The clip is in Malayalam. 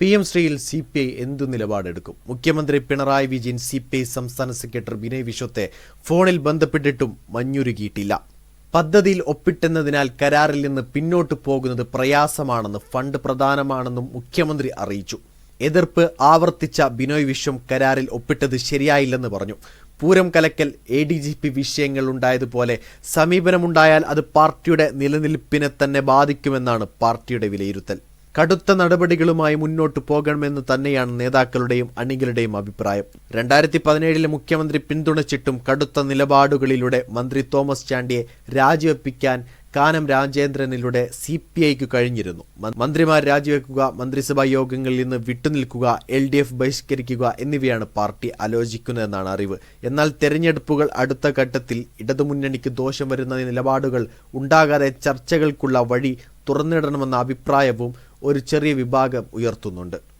പി എം ശ്രീയിൽ സി പി ഐ എന്തു നിലപാടെടുക്കും? മുഖ്യമന്ത്രി Pinarayi Vijayan C P I സംസ്ഥാന സെക്രട്ടറി വിനയ് വിശ്വത്തെ ഫോണിൽ ബന്ധപ്പെട്ടിട്ടും മഞ്ഞുരുകിയിട്ടില്ല. പദ്ധതിയിൽ ഒപ്പിട്ടെന്നതിനാൽ കരാറിൽ നിന്ന് പിന്നോട്ട് പോകുന്നത് പ്രയാസമാണെന്ന് ഫണ്ട് പ്രധാനമാണെന്നും മുഖ്യമന്ത്രി അറിയിച്ചു. എതിർപ്പ് ആവർത്തിച്ച ബിനോയ് വിശ്വം കരാറിൽ ഒപ്പിട്ടത് ശരിയായില്ലെന്ന് പറഞ്ഞു. പൂരം കലക്കൽ എ ഡി ജി പി വിഷയങ്ങൾ ഉണ്ടായതുപോലെ സമീപനമുണ്ടായാൽ അത് പാർട്ടിയുടെ നിലനിൽപ്പിനെ തന്നെ ബാധിക്കുമെന്നാണ് പാർട്ടിയുടെ വിലയിരുത്തൽ. കടുത്ത നടപടികളുമായി മുന്നോട്ട് പോകണമെന്ന് തന്നെയാണ് നേതാക്കളുടെയും അണികളുടെയും അഭിപ്രായം. രണ്ടായിരത്തി പതിനേഴിലെ മുഖ്യമന്ത്രി പിന്തുണച്ചിട്ടും കടുത്ത നിലപാടുകളിലൂടെ മന്ത്രി തോമസ് ചാണ്ടിയെ രാജിവെപ്പിക്കാൻ കാനം രാജേന്ദ്രനിലൂടെ സി പി ഐക്ക് കഴിഞ്ഞിരുന്നു. മന്ത്രിമാർ രാജിവെക്കുക മന്ത്രിസഭാ യോഗങ്ങളിൽ നിന്ന് വിട്ടുനിൽക്കുക എൽ ഡി എഫ് ബഹിഷ്കരിക്കുക എന്നിവയാണ് പാർട്ടി ആലോചിക്കുന്നതെന്നാണ് അറിവ്. എന്നാൽ തെരഞ്ഞെടുപ്പുകൾ അടുത്ത ഘട്ടത്തിൽ ഇടതുമുന്നണിക്ക് ദോഷം വരുന്ന നിലപാടുകൾ ഉണ്ടാകാതെ ചർച്ചകൾക്കുള്ള വഴി തുറന്നിടണമെന്ന അഭിപ്രായവും ഒരു ചെറിയ വിഭാഗം ഉയർത്തുന്നുണ്ട്.